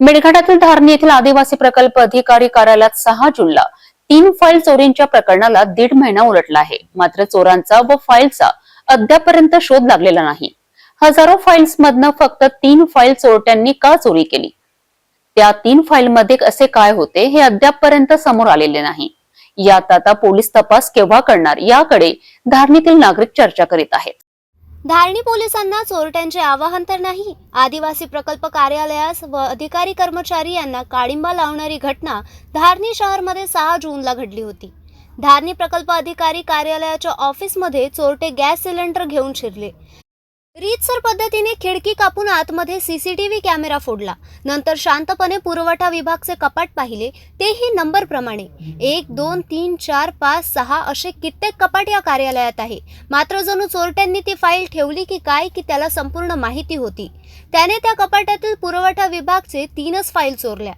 मेळघाटातील धारणी येथील आदिवासी प्रकल्प अधिकारी कार्यालयात सहा जूनला तीन फाईल चोरींच्या प्रकरणाला दीड महिना उलटला आहे. मात्र चोरांचा व फाईलचा अद्यापर्यंत शोध लागलेला नाही. हजारो फाईल्स मधनं फक्त तीन फाईल चोरट्यांनी का चोरी केली? त्या तीन फाईल मध्ये असे काय होते हे अद्यापपर्यंत समोर आलेले नाही. यात आता पोलीस तपास केव्हा करणार याकडे धारणीतील नागरिक चर्चा करीत आहेत. धारणी पोलिसांना चोरट्यांचे आवाहन तर नाही. आदिवासी प्रकल्प कार्यालयास व अधिकारी कर्मचारी यांना काळिंबा लावणारी घटना धारणी शहरमध्ये सहा जूनला घडली होती. धारणी प्रकल्प अधिकारी कार्यालयाच्या ऑफिसमध्ये चोरटे गॅस सिलेंडर घेऊन शिरले. रीतसर पद्धतीने खिडकी कापून आतमध्ये सीसीटीव्ही कॅमेरा फोडला. नंतर शांतपणे पुरवठा विभागचे कपाट पाहिले. तेही नंबर प्रमाणे. एक दोन तीन चार पाच सहा असे कित्येक कपाट या कार्यालयात आहे. मात्र जणू चोरट्यांनी ती फाईल ठेवली की काय की त्याला संपूर्ण माहिती होती. त्याने त्या कपाटातील पुरवठा विभागचे तीनच फाईल चोरल्या.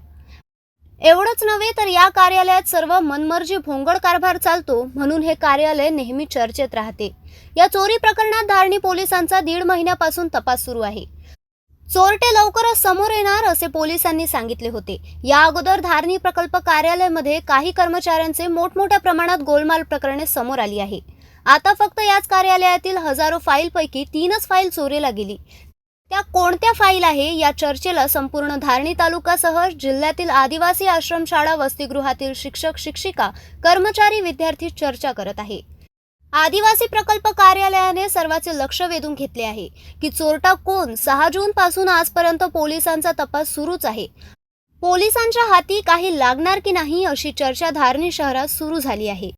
एवढंच नव्हे तर या कार्यालयात सर्व मनमर्जी भोंगड कारभार चालतो म्हणून हे कार्यालय नेहमी चर्चेत राहते. या चोरी प्रकरणात धारणी पोलिसांचा दीड महिन्यापासून तपास सुरू आहे. चोरटे लवकरच समोर येणार असे पोलिसांनी सांगितले होते. या अगोदर धारणी प्रकल्प कार्यालयामध्ये काही कर्मचाऱ्यांचे मोठमोठ्या प्रमाणात गोलमाल प्रकरणे समोर आली आहे. आता फक्त याच कार्यालयातील हजारो फाईलपैकी तीनच फाईल चोरीला गेली. त्या कोणत्या फाईल आहे या चर्चेला संपूर्ण धारणी तालुकासह जिल्ह्यातील आदिवासी आश्रमशाळा वसतिगृहातील शिक्षक शिक्षिका कर्मचारी विद्यार्थी चर्चा करत आहे. आदिवासी प्रकल्प कार्यालयाने सर्वांचे लक्ष वेधून घेतले आहे की चोरटा कोण सहा जून पासून आजपर्यंत पोलिसांचा तपास सुरूच आहे. पोलिसांच्या हाती काही लागणार की नाही अशी चर्चा धारणी शहरात सुरू झाली आहे.